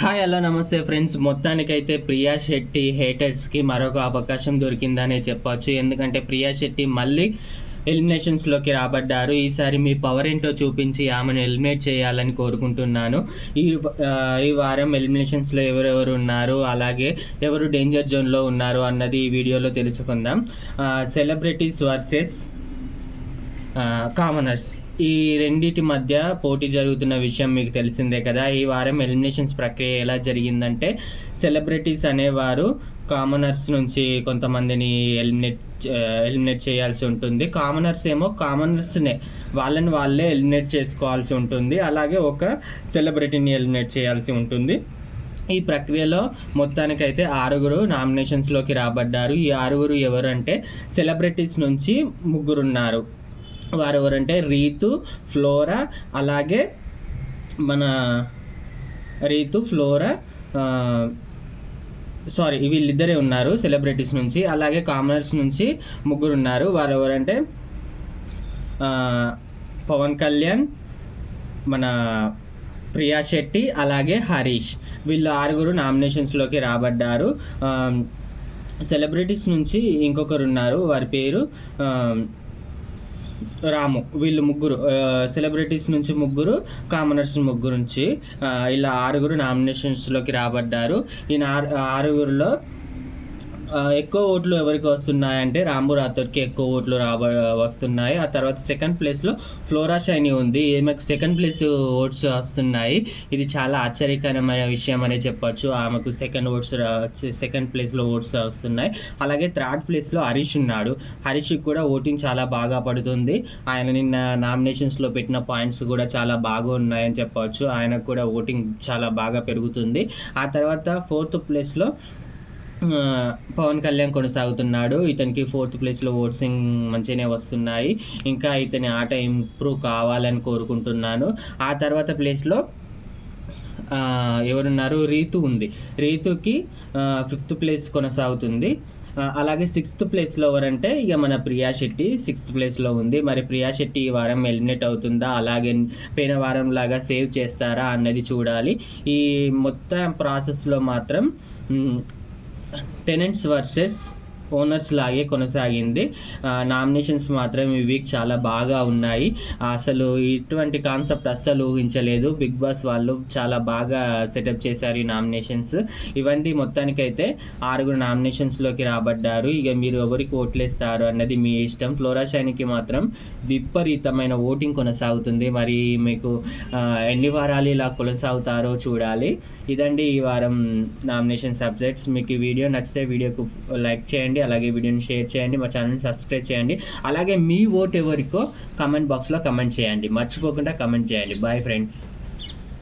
Hi hello నమస్తే friends. మొత్తానికైతే ప్రియా శెట్టి హేటర్స్కి మరొక అవకాశం దొరికిందనే చెప్పొచ్చు. ఎందుకంటే ప్రియా శెట్టి మళ్ళీ ఎలిమినేషన్స్లోకి రాబడ్డారు. ఈసారి మీ పవర్ ఏంటో చూపించి ఆమెను ఎలిమినేట్ చేయాలని కోరుకుంటున్నాను. ఈ ఈ వారం ఎలిమినేషన్స్లో ఎవరెవరు ఉన్నారు? అలాగే ఎవరు డేంజర్ జోన్లో ఉన్నారు? అన్నది ఈ వీడియోలో తెలుసుకుందాం. సెలబ్రిటీస్ వర్సెస్ కామనర్స్ ఈ రెండిటి మధ్య పోటీ జరుగుతున్న విషయం మీకు తెలిసిందే కదా. ఈ వారం ఎలిమినేషన్స్ ప్రక్రియ ఎలా జరిగిందంటే సెలబ్రిటీస్ అనేవారు కామనర్స్ నుంచి కొంతమందిని ఎలిమినేట్ ఎలిమినేట్ చేయాల్సి ఉంటుంది. కామనర్స్ ఏమో కామనర్స్నే వాళ్ళని వాళ్ళే ఎలిమినేట్ చేసుకోవాల్సి ఉంటుంది. అలాగే ఒక సెలబ్రిటీని ఎలిమినేట్ చేయాల్సి ఉంటుంది. ఈ ప్రక్రియలో మొత్తానికైతే ఆరుగురు నామినేషన్స్లోకి రాబడ్డారు. ఈ ఆరుగురు ఎవరంటే సెలబ్రిటీస్ నుంచి ముగ్గురు ఉన్నారు వారు ఎవరంటే రీతు ఫ్లోరా అలాగే మన రీతు ఫ్లోరా సారీ వీళ్ళిద్దరే ఉన్నారు సెలబ్రిటీస్ నుంచి. అలాగే కామనర్స్ నుంచి ముగ్గురు ఉన్నారు వారు ఎవరంటే పవన్ కళ్యాణ్ మన ప్రియా శెట్టి అలాగే హరీష్. వీళ్ళు ఆరుగురు నామినేషన్స్లోకి రాబడ్డారు. సెలబ్రిటీస్ నుంచి ఇంకొకరు ఉన్నారు వారి పేరు రాము వీళ్ళు ముగ్గురు సెలబ్రిటీస్ నుంచి ముగ్గురు కామనర్స్ ముగ్గురు నుంచి ఇలా ఆరుగురు నామినేషన్స్లోకి రాబడ్డారు. ఈ ఆరుగురిలో ఎక్కువ ఓట్లు ఎవరికి వస్తున్నాయంటే రాంబు రాథోడ్కి ఎక్కువ ఓట్లు రాబ వస్తున్నాయి. ఆ తర్వాత సెకండ్ ప్లేస్లో ఫ్లోరా షైని ఉంది. ఈమెకు సెకండ్ ప్లేస్ ఓట్స్ వస్తున్నాయి. ఇది చాలా ఆశ్చర్యకరమైన విషయం అనే చెప్పొచ్చు. ఆమెకు సెకండ్ ఓట్స్ సెకండ్ ప్లేస్లో ఓట్స్ వస్తున్నాయి. అలాగే థర్డ్ ప్లేస్లో హరీష్ ఉన్నాడు. హరీష్కి కూడా ఓటింగ్ చాలా బాగా పడుతుంది. ఆయన నిన్న నామినేషన్స్లో పెట్టిన పాయింట్స్ కూడా చాలా బాగా ఉన్నాయని చెప్పవచ్చు ఆయనకు కూడా ఓటింగ్ చాలా బాగా పెరుగుతుంది. ఆ తర్వాత ఫోర్త్ ప్లేస్లో పవన్ కళ్యాణ్ కొనసాగుతున్నాడు. ఇతనికి ఫోర్త్ ప్లేస్లో ఓట్సింగ్ మంచిగానే వస్తున్నాయి. ఇంకా ఇతని ఆట ఇంప్రూవ్ కావాలని కోరుకుంటున్నాను. ఆ తర్వాత ప్లేస్లో ఎవరున్నారు? రీతు ఉంది. రీతుకి ఫిఫ్త్ ప్లేస్ కొనసాగుతుంది. అలాగే సిక్స్త్ ప్లేస్లో ఎవరంటే ఇక మన ప్రియా శెట్టి సిక్స్త్ ప్లేస్లో ఉంది. మరి ప్రియా శెట్టి ఈ వారం ఎలిమినేట్ అవుతుందా? అలాగే పోయిన వారం లాగా సేవ్ చేస్తారా అన్నది చూడాలి. ఈ మొత్తం ప్రాసెస్లో మాత్రం మ్, టెనెంట్స్ వర్సెస్ ఓనర్స్ లాగే కొనసాగింది. నామినేషన్స్ మాత్రం ఈ వీక్ చాలా బాగా ఉన్నాయి. అసలు ఇటువంటి కాన్సెప్ట్ అస్సలు ఊహించలేదు. బిగ్ బాస్ వాళ్ళు చాలా బాగా సెటప్ చేశారు ఈ నామినేషన్స్. ఇవన్నీ మొత్తానికైతే ఆరుగురు నామినేషన్స్లోకి రాబడ్డారు. ఇక మీరు ఎవరికి ఓట్లేస్తారు అన్నది మీ ఇష్టం. ఫ్లోరా మాత్రం విపరీతమైన ఓటింగ్ కొనసాగుతుంది. మరి మీకు ఎన్ని వారాలు ఇలా కొనసాగుతారో చూడాలి. ఇదండి ఈ వారం నామినేషన్ సబ్జెక్ట్స్. మీకు ఈ వీడియో నచ్చితే వీడియోకు లైక్ చేయండి. చేయండి అలాగే వీడియోని షేర్ చేయండి మా ఛానల్ని సబ్స్క్రైబ్ చేయండి అలాగే మీ ఓట్ ఎవరికో కమెంట్ బాక్స్లో కమెంట్ చేయండి. మర్చిపోకుండా కమెంట్ చేయండి. Bye friends